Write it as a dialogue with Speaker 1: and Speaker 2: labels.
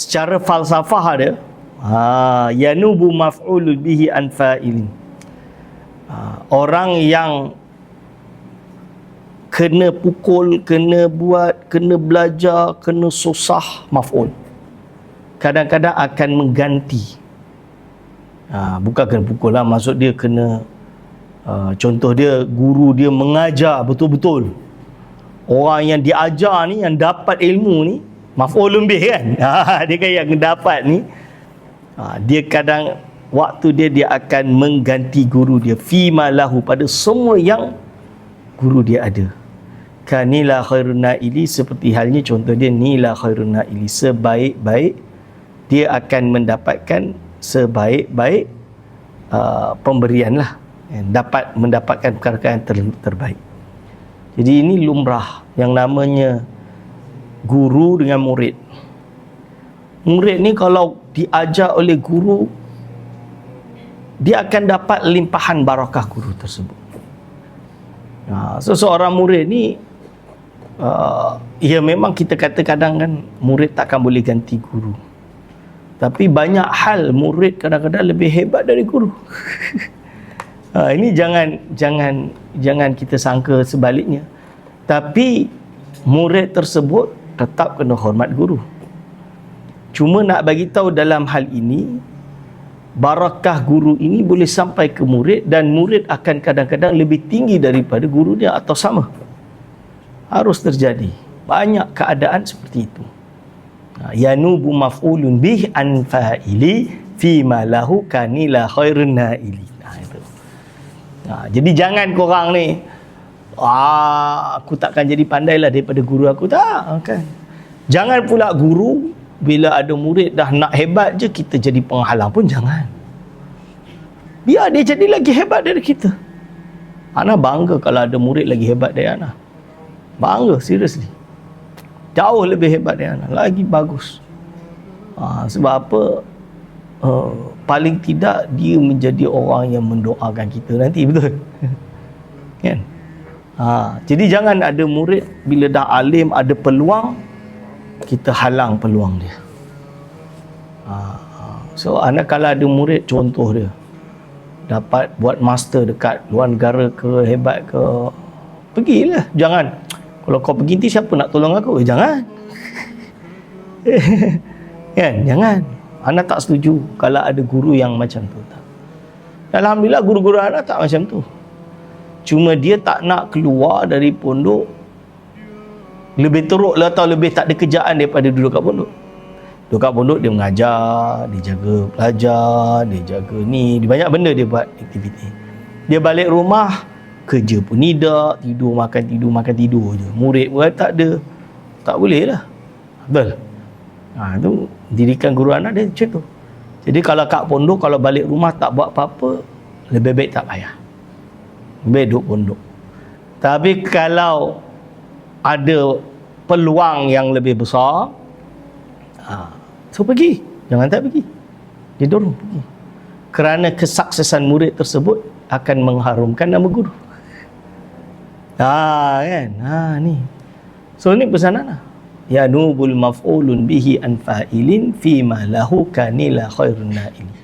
Speaker 1: secara falsafah dia ha yanubu maf'ulul bihi an fa'ilin. Ha, orang yang kena pukul kena buat kena belajar kena susah maf'ul. Kadang-kadang akan mengganti. Ha, bukan kena pukul lah maksud dia kena uh, contoh dia guru dia mengajar betul-betul. Orang yang diajar ni yang dapat ilmu ni maf'ul lebih kan? Ha, dia kan yang dapat ni. Ha, dia kadang waktu dia dia akan mengganti guru dia. Fi lahu pada semua yang guru dia ada. Kanila khairun naili seperti halnya contoh dia nila khairun naili. Sebaik-baik dia akan mendapatkan sebaik-baik uh, pemberian lah. Dapat mendapatkan perkara yang ter, terbaik. Jadi ini lumrah. Yang namanya guru dengan murid. Murid ni kalau diajar oleh guru dia akan dapat limpahan barakah guru tersebut. Ha, so seorang murid ni uh, ya memang kita kata kadang kan murid takkan boleh ganti guru. Tapi banyak hal murid kadang-kadang lebih hebat dari guru. Ha, ini jangan jangan jangan kita sangka sebaliknya. Tapi murid tersebut tetap kena hormat guru. Cuma nak bagi tahu dalam hal ini barakah guru ini boleh sampai ke murid dan murid akan kadang-kadang lebih tinggi daripada guru dia atau sama. Harus terjadi. Banyak keadaan seperti itu. Ha, yanubu maf'ulun bih an fa'ili fi ma lahu kanila khairun naili. Ha, itu. Ha, jadi jangan korang ni ah, aku takkan jadi pandai lah daripada guru aku tak kan jangan pula guru bila ada murid dah nak hebat je kita jadi penghalang pun jangan biar dia jadi lagi hebat dari kita Ana bangga kalau ada murid lagi hebat dari Ana Bangga, seriously. Jauh lebih hebat dari anak. Lagi bagus. Ha, sebab apa? Uh, paling tidak dia menjadi orang yang mendoakan kita nanti, betul? kan? Ha, jadi jangan ada murid bila dah alim, ada peluang, kita halang peluang dia. Ha, ha. so, anak kalau ada murid, contoh dia, dapat buat master dekat luar negara ke, hebat ke, pergilah. Jangan, kalau kau pergi nanti siapa nak tolong aku? Eh, jangan. kan? Jangan. Anak tak setuju kalau ada guru yang macam tu. Tak. Alhamdulillah guru-guru anak tak macam tu. Cuma dia tak nak keluar dari pondok. Lebih teruk lah atau lebih tak ada kerjaan daripada duduk kat pondok. Duduk kat pondok dia mengajar, dia jaga pelajar, dia jaga ni, dia banyak benda dia buat aktiviti. Dia balik rumah, kerja pun tidak tidur makan tidur makan tidur je. Murid pun tak ada. Tak boleh lah. Betul? Ha, tu dirikan guru anak dia macam tu. Jadi kalau kat pondok kalau balik rumah tak buat apa-apa lebih baik tak payah lebih duduk pondok tapi kalau ada peluang yang lebih besar ha, so pergi jangan tak pergi dia dorong pergi kerana kesuksesan murid tersebut akan mengharumkan nama guru Ha kan. Ha ni. So ni pesanan lah. Ya nubul maf'ulun bihi an fa'ilin fi ma lahu kanila khairun na'ili.